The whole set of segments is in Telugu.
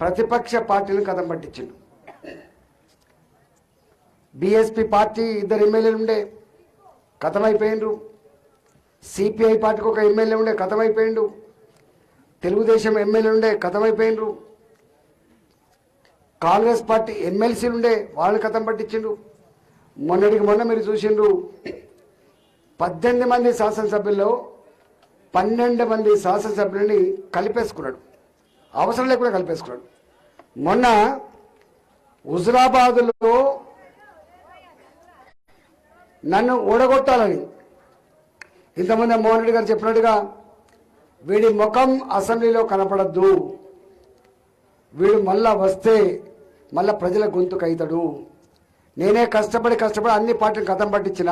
ప్రతిపక్ష పార్టీలు కథం పట్టించిండు. బీఎస్పీ పార్టీ ఇద్దరు ఎమ్మెల్యేలు ఉండే కథమైపోయిండ్రు. సిపిఐ పార్టీకి ఒక ఎమ్మెల్యే ఉండే కథమైపోయిండు. తెలుగుదేశం ఎమ్మెల్యే ఉండే కథమైపోయిండ్రు. కాంగ్రెస్ పార్టీ ఎమ్మెల్సీలు ఉండే వాళ్ళని కథం పట్టించిండ్రు. మొన్నటికి మొన్న మీరు చూసిండ్రు పద్దెనిమిది మంది శాసనసభ్యుల్లో పన్నెండు మంది శాసనసభ్యులని కలిపేసుకున్నాడు. అవసరం లేకుండా కలిపేసుకున్నాడు. మొన్న హుజరాబాదులో నన్ను ఓడగొట్టాలని ఇంతమంది మోహన్ రెడ్డి గారు చెప్పినట్టుగా వీడి ముఖం అసెంబ్లీలో కనపడద్దు. వీడు మళ్ళా వస్తే మళ్ళా ప్రజల గొంతుకైతాడు నేనే కష్టపడి కష్టపడి అన్ని పార్టీలు కథం పట్టించిన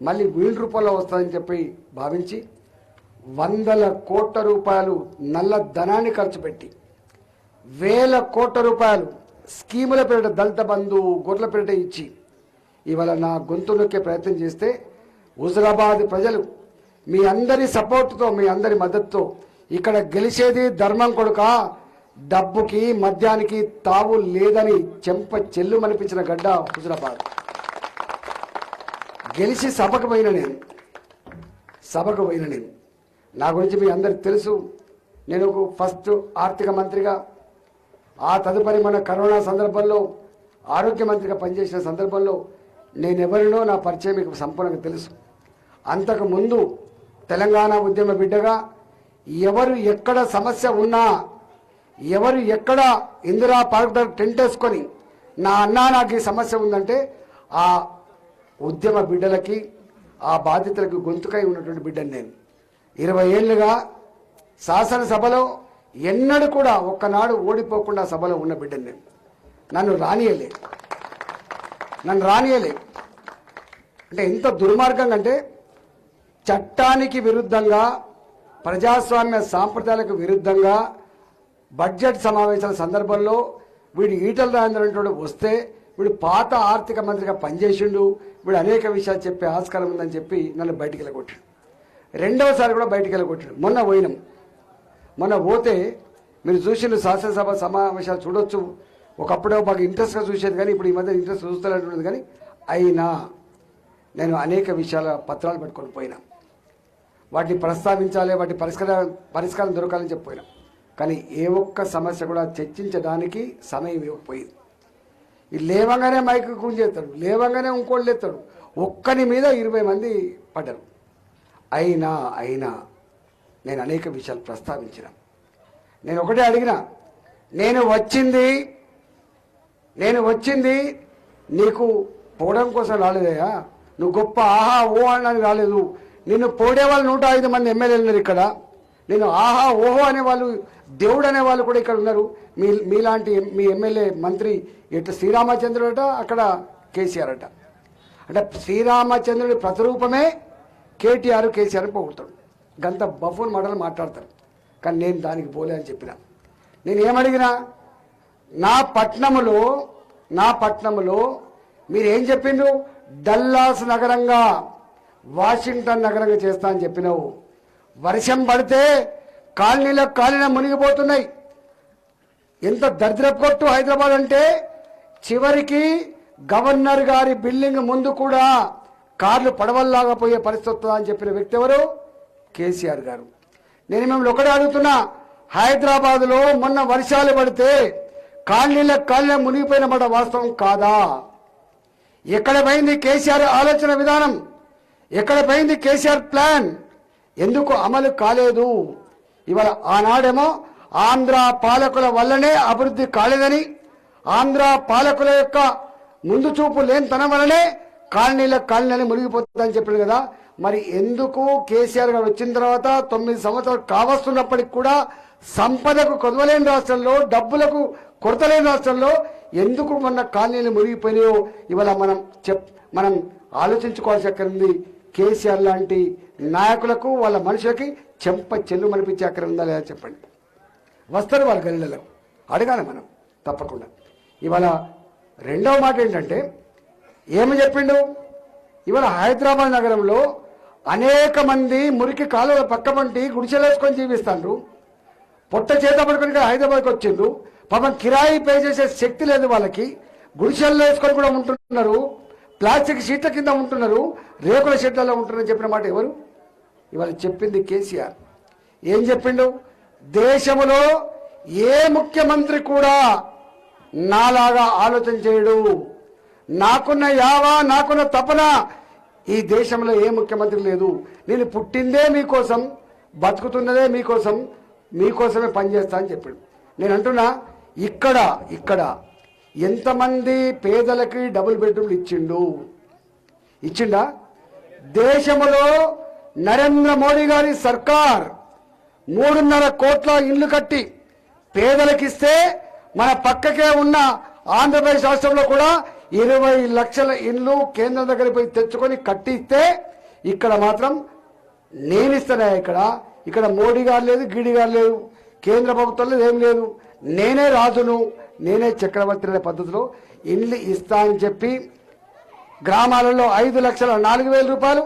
మళ్ళీ వీళ్ళ రూపంలో వస్తుందని చెప్పి భావించి వందల కోట్ల రూపాయలు నల్ల ధనాన్ని ఖర్చు పెట్టి వేల కోట్ల రూపాయలు స్కీముల పేరిట దళిత బంధు గొర్రెల పేరిట ఇచ్చి ఇవాళ నా గొంతు నొక్కే ప్రయత్నం చేస్తే హుజరాబాద్ ప్రజలు మీ అందరి సపోర్ట్తో మీ అందరి మద్దతుతో ఇక్కడ గెలిచేది ధర్మం కొడుక డబ్బుకి మద్యానికి తావు లేదని చెంప చెల్లు మనిపించిన గడ్డ హుజరాబాద్. గెలిచి సభకు పోయిన నేను సభకు పోయిన నేను. నా గురించి మీ అందరికి తెలుసు. నేను ఒక ఫస్ట్ ఆర్థిక మంత్రిగా ఆ తదుపరి మన కరోనా సందర్భంలో ఆరోగ్య మంత్రిగా పనిచేసిన సందర్భంలో నేను ఎవరినో నా పరిచయం మీకు సంపూర్ణంగా తెలుసు. అంతకు ముందు తెలంగాణ ఉద్యమ బిడ్డగా ఎవరు ఎక్కడ సమస్య ఉన్నా ఎవరు ఎక్కడ ఇందిరా పార్క్ దగ్గర టెంట్ వేసుకొని నా అన్నా నాకు ఈ సమస్య ఉందంటే ఆ ఉద్యమ బిడ్డలకి ఆ బాధితులకు గొంతుకై ఉన్నటువంటి బిడ్డను నేను. ఇరవై ఏళ్ళుగా శాసనసభలో ఎన్నడూ కూడా ఒక్కనాడు ఓడిపోకుండా సభలో ఉన్న బిడ్డను నేను. నన్ను రానియలే. నన్ను రానియలే. అంటే ఎంత దుర్మార్గం అంటే చట్టానికి విరుద్ధంగా ప్రజాస్వామ్య సాంప్రదాయాలకు విరుద్ధంగా బడ్జెట్ సమావేశాల సందర్భంలో వీడు ఈటల రాజేంద్ర వస్తే వీడు పాత ఆర్థిక మంత్రిగా పనిచేసిండు వీడు అనేక విషయాలు చెప్పే ఆస్కారం ఉందని చెప్పి నన్ను బయటికి వెళ్ళగొట్టాడు. రెండవసారి కూడా బయటికి వెళ్ళగొట్టాడు. మొన్న పోయినాం. మొన్న పోతే మీరు చూసిన శాసనసభ సమావేశాలు చూడొచ్చు. ఒకప్పుడే మాకు ఇంట్రెస్ట్గా చూసేది కానీ ఇప్పుడు ఈ మధ్య ఇంట్రెస్ట్ చూస్తలేంటున్నది కానీ అయినా నేను అనేక విషయాల పత్రాలు పెట్టుకొని పోయినా. వాటిని ప్రస్తావించాలి వాటి పరిష్కారం పరిష్కారం దొరకాలని చెప్పిపోయినా కానీ ఏ ఒక్క సమస్య కూడా చర్చించడానికి సమయం ఇవ్వకపోయింది. ఈ లేవంగానే మైక్ గుంజేస్తాడు లేవంగానే ఇంకోళ్ళు లేస్తాడు ఒక్కని మీద ఇరవై మంది పడ్డారు. అయినా అయినా నేను అనేక విషయాలు ప్రస్తావించిన. నేను ఒకటే అడిగిన నేను వచ్చింది నేను వచ్చింది నీకు పోవడం కోసం రాలేదయ్యా? నువ్వు గొప్ప ఆహా ఓ అనడానికి రాలేదు. నిన్ను పోడే వాళ్ళు నూట ఐదు మంది ఎమ్మెల్యేలు ఉన్నారు ఇక్కడ. నేను ఆహా ఓహో అనే వాళ్ళు దేవుడు అనే వాళ్ళు కూడా ఇక్కడ ఉన్నారు. మీ మీలాంటి మీ ఎమ్మెల్యే మంత్రి ఇటు శ్రీరామచంద్రుడట అక్కడ కేసీఆర్ అట. అంటే శ్రీరామచంద్రుడి ప్రతిరూపమే కేటీఆర్ కేసీఆర్ పొగుడతాడు. గంత బఫూన్ మాటలు మాట్లాడతారు. కానీ నేను దానికి పోలే అని చెప్పిన. నేను ఏమడిగినా నా పట్నములో నా పట్నములో మీరు ఏం చెప్పిండ్రు? డల్లాస్ నగరంగా వాషింగ్టన్ నగరంగా చేస్తా అని చెప్పినావు. వర్షం పడితే కాలనీలో కాలనీ మునిగిపోతున్నాయి. ఎంత దరిద్రపొట్టు హైదరాబాద్ అంటే చివరికి గవర్నర్ గారి బిల్డింగ్ ముందు కూడా కార్లు పడవల్లాగా పోయే పరిస్థితి వస్తుందా అని చెప్పిన వ్యక్తి ఎవరు? కేసీఆర్ గారు. నేను మిమ్మల్ని ఒకటే అడుగుతున్నా హైదరాబాద్లో మొన్న వర్షాలు పడితే కాలనీల కాలనీ మునిగిపోయిన మాట వాస్తవం కాదా? ఎక్కడ పోయింది కేసీఆర్ ఆలోచన విధానం? ఎక్కడ పోయింది కేసీఆర్ ప్లాన్? ఎందుకు అమలు కాలేదు? ఇవాళ ఆనాడేమో ఆంధ్ర పాలకుల వల్లనే అభివృద్ధి కాలేదని ఆంధ్ర పాలకుల యొక్క ముందు చూపు లేనితనం వల్లనే కాలనీల కాలనీలు మునిగిపోతుందని చెప్పాడు కదా. మరి ఎందుకు కేసీఆర్ గారు వచ్చిన తర్వాత తొమ్మిది సంవత్సరాలు కావస్తున్నప్పటికి కూడా సంపదకు కొదవలేని రాష్ట్రంలో డబ్బులకు కొరతలేని రాష్ట్రంలో ఎందుకు మొన్న కాలనీలు మునిగిపోయినాయో ఇవాళ మనం చెప్ మనం ఆలోచించుకోవాల్సి అక్కడ ఉంది. కేసీఆర్ లాంటి నాయకులకు వాళ్ళ మనుషులకి చెంప చెల్లు మనిపించే అక్కడ ఉందా లేదా చెప్పండి. వస్తారు వాళ్ళ గల్లీలలో. అడగాలి మనం. తప్పకుండా. ఇవాళ రెండవ మాట ఏంటంటే ఏమి చెప్పిండు? ఇవాళ హైదరాబాద్ నగరంలో అనేక మంది మురికి కాలువల పక్క పంటి గుడిసెలేసుకొని జీవిస్తాండ్రు. పొట్ట చేత పడుకుని హైదరాబాద్కి వచ్చిండ్రు. పాపం కిరాయి పే చేసే శక్తి లేదు వాళ్ళకి. గుడిసెల్లో వేసుకొని కూడా ఉంటున్నారు. ప్లాస్టిక్ షీట్ల కింద ఉంటున్నారు. రేకుల షీట్లలో ఉంటున్నారని చెప్పిన మాట ఎవరు? ఇవాళ చెప్పింది కేసీఆర్. ఏం చెప్పిండు? దేశంలో ఏ ముఖ్యమంత్రి కూడా నాలాగా ఆలోచన చేయడు. నాకున్న యావా నాకున్న తపన ఈ దేశంలో ఏ ముఖ్యమంత్రి లేదు. నేను పుట్టిందే మీకోసం బతుకుతున్నదే మీకోసం మీకోసమే పనిచేస్తా అని చెప్పాడు. నేను అంటున్నా ఇక్కడ ఇక్కడ ఎంతమంది పేదలకి డబుల్ బెడ్రూమ్లు ఇచ్చిండు? ఇచ్చిండా? దేశంలో నరేంద్ర మోడీ గారి సర్కార్ మూడున్నర కోట్ల ఇల్లు కట్టి పేదలకిస్తే మన పక్కకే ఉన్న ఆంధ్రప్రదేశ్ రాష్ట్రంలో కూడా ఇరవై లక్షల ఇండ్లు కేంద్రం దగ్గరికి పోయి తెచ్చుకొని కట్టిస్తే ఇక్కడ మాత్రం నేను ఇక్కడ. ఇక్కడ మోడీ గారు లేదు గీడి గారు లేదు కేంద్ర ప్రభుత్వంలో ఏం లేదు. నేనే రాజును నేనే చక్రవర్తి అనే పద్ధతిలో ఇండ్లు ఇస్తా అని చెప్పి గ్రామాలలో ఐదు లక్షల నాలుగు వేల రూపాయలు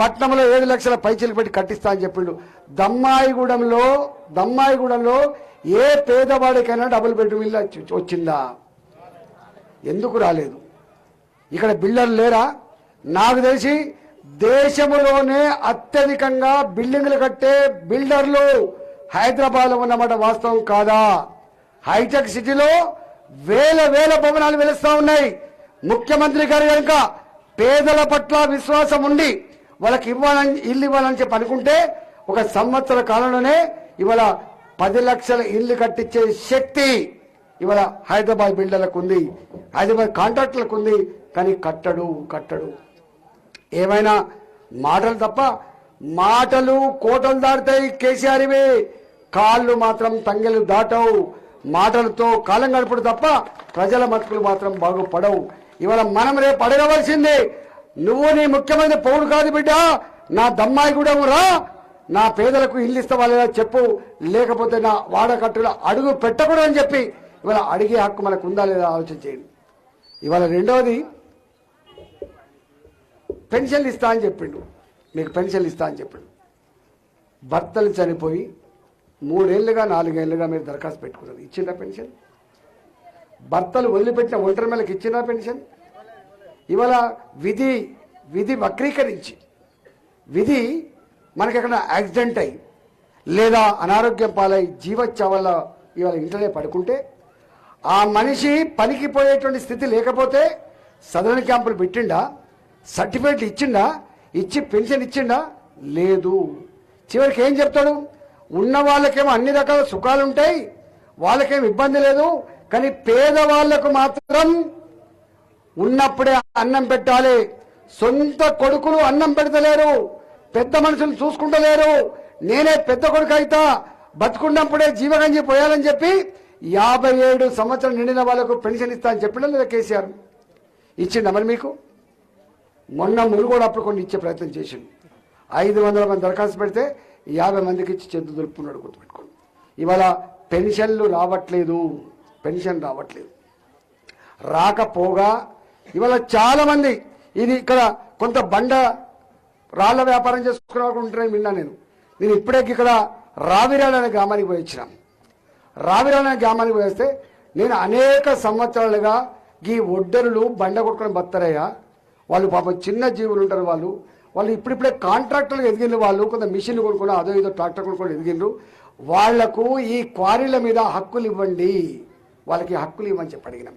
పట్నంలో ఏడు లక్షల పైచీలు పెట్టి కట్టిస్తా అని చెప్పిండు. దమ్మాయిగూడెంలో దమ్మాయిగూడెంలో ఏ పేదవాడికైనా డబుల్ బెడ్రూమ్ ఇల్లు వచ్చిందా? ఎందుకు రాలేదు? ఇక్కడ బిల్డర్లు లేరా? నాకు తెలిసి దేశంలోనే అత్యధికంగా బిల్డింగ్లు కట్టే బిల్డర్లు హైదరాబాద్లో ఉన్నమాట వాస్తవం కాదా? హైటెక్ సిటీలో వేల వేల భవనాలు వెలుస్తూ ఉన్నాయి. ముఖ్యమంత్రి గారు కనుక పేదల పట్ల విశ్వాసం ఉండి వాళ్ళకి ఇవ్వాలని ఇల్లు ఇవ్వాలని చెప్పి అనుకుంటే ఒక సంవత్సర కాలంలోనే ఇవాళ పది లక్షల ఇల్లు కట్టించే శక్తి ఇవాళ హైదరాబాద్ బిల్డర్లకు ఉంది హైదరాబాద్ కాంట్రాక్టర్లకు ఉంది కానీ కట్టడు కట్టడు. ఏమైనా మాటలు తప్ప మాటలు కోటలు దాటుతాయి కేసీఆర్వే కాళ్ళు మాత్రం తంగెలు దాటవు. మాటలతో కాలం గడుపుడు తప్ప ప్రజల మతుకులు మాత్రం బాగుపడవు. ఇవాళ మనం రేపు అడగవలసింది నువ్వు నీ ముఖ్యమైన పౌరుడు కాదు బిడ్డ నా దమ్మాయి కూడా రా నా పేదలకు ఇల్లు ఇస్తావా లేదా చెప్పు లేకపోతే నా వాడకట్టులో అడుగు పెట్టకూడదని చెప్పి ఇవాళ అడిగే హక్కు మనకు ఉందా లేదా ఆలోచన చేయండి. ఇవాళ రెండవది పెన్షన్లు ఇస్తా అని చెప్పిండు. మీకు పెన్షన్లు ఇస్తా అని చెప్పిండు. భర్తలు చనిపోయి మూడేళ్ళుగా నాలుగేళ్ళుగా మీరు దరఖాస్తు పెట్టుకున్నారు. ఇచ్చిందా పెన్షన్? భర్తలు వదిలిపెట్టిన ఒంటరి మేళకి ఇచ్చిందా పెన్షన్? ఇవాళ విధి విధి వక్రీకరించి విధి మనకి ఎక్కడ యాక్సిడెంట్ అయ్యి లేదా అనారోగ్యం పాలై జీవచ్చ వల్ల ఇవాళ ఇంట్లోనే పడుకుంటే ఆ మనిషి పనికి పోయేటువంటి స్థితి లేకపోతే సదరన్ క్యాంపులు పెట్టిండా? సర్టిఫికేట్లు ఇచ్చిండా? ఇచ్చి పెన్షన్ ఇచ్చిండా? లేదు. చివరికి ఏం చెప్తాడు? ఉన్న వాళ్ళకేమో అన్ని రకాల సుఖాలు ఉంటాయి వాళ్ళకేం ఇబ్బంది లేదు కానీ పేదవాళ్ళకు మాత్రం ఉన్నప్పుడే అన్నం పెట్టాలి. సొంత కొడుకులు అన్నం పెడతలేరు పెద్ద మనుషులు చూసుకుంటలేరు. నేనే పెద్ద కొడుకు అయితా బతుకున్నప్పుడే జీవగంజి పోయాలని చెప్పి యాభై ఏడు సంవత్సరం నిండిన వాళ్ళకు పెన్షన్ ఇస్తా అని చెప్పిన లేదా కేసీఆర్? ఇచ్చిండ మరి మీకు? మొన్న మునుగోడు అప్పుడు కొన్ని ఇచ్చే ప్రయత్నం చేసిండు. ఐదు వందల మంది దరఖాస్తు పెడితే యాభై మందికి ఇచ్చి చెందు దొరుకుతున్నాడు గుర్తుపెట్టుకోండి ఇవాళ పెన్షన్లు రావట్లేదు. పెన్షన్ రావట్లేదు. రాకపోగా ఇవాళ చాలామంది ఇది ఇక్కడ కొంత బండ రాళ్ళ వ్యాపారం చేసుకునే వాళ్ళు ఉంటున్నారని విన్నా నేను. నేను ఇప్పుడే ఇక్కడ రావిరాడు అనే గ్రామానికి పోయి వచ్చిన గ్రామానికి వేస్తే నేను అనేక సంవత్సరాలుగా ఈ ఒడ్డరులు బండ కొట్టుకొని బతారయ్యా వాళ్ళు పాపం చిన్న జీవులు ఉంటారు వాళ్ళు. వాళ్ళు ఇప్పుడిప్పుడే కాంట్రాక్టర్లు ఎదిగిన వాళ్ళు. కొంత మిషన్లు కొనుక్కుని అదో ఏదో ట్రాక్టర్ కొనుక్కొని ఎదిగిండ్రు. వాళ్ళకు ఈ క్వారీల మీద హక్కులు ఇవ్వండి. వాళ్ళకి హక్కులు ఇవ్వని చెప్పి అడిగినాం.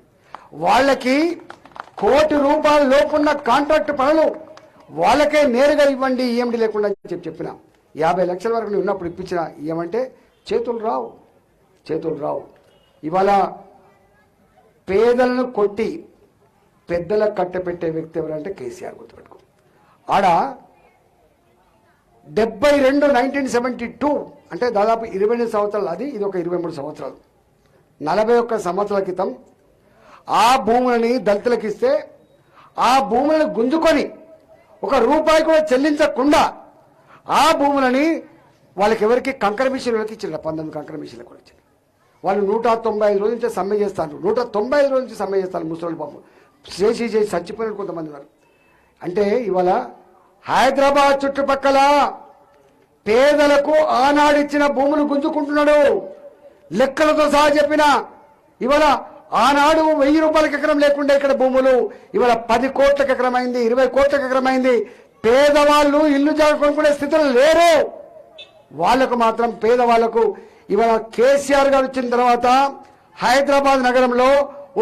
వాళ్ళకి కోటి రూపాయల లోపున్న కాంట్రాక్ట్ పనులు వాళ్ళకే నేరుగా ఇవ్వండి. ఈఎండి లేకుండా అని చెప్పి చెప్పిన. యాభై లక్షల వరకు నేను ఉన్నప్పుడు ఇప్పించిన ఏమంటే చేతులు రావు. చేతులు రావు. ఇవాళ పేదలను కొట్టి పెద్దలకు కట్టపెట్టే వ్యక్తి ఎవరంటే కేసీఆర్ గుర్తుపెట్టుకో. ఆడ డెబ్బై రెండు నైన్టీన్ సెవెంటీ టూ అంటే దాదాపు ఇరవై ఎనిమిది సంవత్సరాలు అది ఇది ఒక ఇరవై మూడు సంవత్సరాలు. నలభై ఒక్క సంవత్సరాల క్రితం ఆ భూములని దళితులకు ఇస్తే ఆ భూములను గుంజుకొని ఒక రూపాయి కూడా చెల్లించకుండా ఆ భూములని వాళ్ళకి ఎవరికి కంకర మిషన్లకి ఇచ్చిన పంతొమ్మిది కంకర మిషన్లకు కూడా ఇచ్చారు వాళ్ళు నూట తొంభై ఐదు రోజుల నుంచి సమ్మె చేస్తారు. నూట తొంభై ఐదు రోజుల నుంచి సమ్మె చేస్తారు ముసలి పాపం. చేసి చేసి చచ్చిపోయిన కొంతమంది ఉన్నారు అంటే ఇవాళ హైదరాబాద్ చుట్టుపక్కల పేదలకు ఆనాడిచ్చిన భూములు గుంజుకుంటున్నాడు. లెక్కలతో సహా చెప్పిన ఇవాళ ఆనాడు వెయ్యి రూపాయలకి ఎకరం లేకుండా ఇక్కడ భూములు. ఇవాళ పది కోట్లకు ఎకరమైంది ఇరవై కోట్లకు ఎకరమైంది. పేదవాళ్ళు ఇల్లు జాగ కొనుక్కునే స్థితిలో లేరు. వాళ్ళకు మాత్రం పేదవాళ్ళకు ఇవాళ కేసీఆర్ గారు వచ్చిన తర్వాత హైదరాబాద్ నగరంలో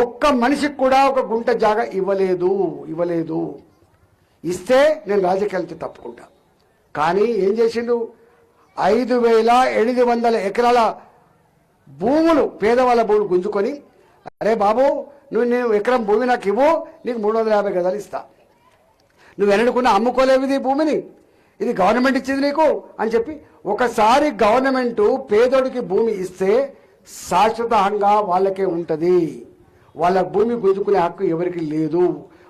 ఒక్క మనిషికి కూడా ఒక గుంట జాగా ఇవ్వలేదు ఇవ్వలేదు. ఇస్తే నేను రాజకీయాలతో తప్పుకుంటా. కానీ ఏం చేసిండు? ఐదు వేల ఎనిమిది వందల ఎకరాల భూములు పేదవాళ్ళ భూములు గుంజుకొని అరే బాబు నువ్వు నేను ఎకరం భూమి నాకు ఇవ్వు నీకు మూడు వందల యాభై గదాలు ఇస్తా. నువ్వు ఎన్నడుకున్నా అమ్ముకోలేవిది భూమిని. ఇది గవర్నమెంట్ ఇచ్చింది నీకు అని చెప్పి ఒకసారి గవర్నమెంట్ పేదోడికి భూమి ఇస్తే శాశ్వతంగా వాళ్ళకే ఉంటుంది. వాళ్ళ భూమి గుంజుకునే హక్కు ఎవరికి లేదు.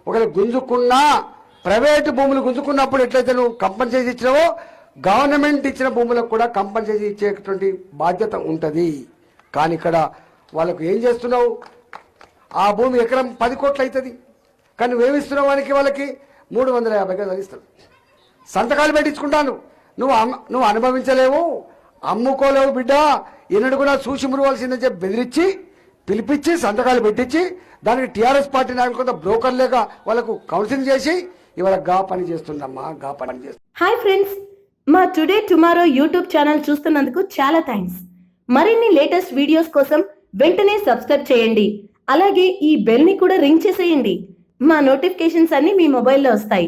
ఒకవేళ గుంజుకున్నా ప్రైవేటు భూములు గుంజుకున్నప్పుడు ఎట్లయితే నువ్వు కంపన్సేషన్ ఇచ్చినావో గవర్నమెంట్ ఇచ్చిన భూములకు కూడా కంపన్సేషన్ ఇచ్చేటువంటి బాధ్యత ఉంటుంది. కానీ ఇక్కడ వాళ్ళకు ఏం చేస్తున్నావు? ఆ భూమి ఎకరం పది కోట్లు అవుతుంది. కానీ నువ్వేమిస్తున్నావు వానికి? వాళ్ళకి మూడు వందల యాభై గదాలు ఇస్తాడు సంతకాలు పెట్టించుకుంటాను. నువ్వు నువ్వు అనుభవించలేవు. అమ్ముకోలేవు బిడ్డ. ఎన్నడు కూడా చూసి మురవాల్సిందని చెప్పి బెదిరించి పిలిపించి సంతకాలు పెట్టించి దానికి టీఆర్ఎస్ పార్టీ నాయకులు కొంత బ్రోకర్లేక వాళ్ళకు కౌన్సిలింగ్ చేసి ఇవాళ గా పని చేస్తుందమ్మా గా పని చేస్తుంది హాయ్ ఫ్రెండ్స్ మా టుడే టుమారో యూట్యూబ్ ఛానల్ చూస్తున్నందుకు చాలా థ్యాంక్స్ మరిన్ని లేటెస్ట్ వీడియోస్ కోసం వెంటనే సబ్స్క్రైబ్ చేయండి. అలాగే ఈ బెల్ని కూడా రింగ్ చేసేయండి. మా నోటిఫికేషన్స్ అన్ని మీ మొబైల్లో వస్తాయి.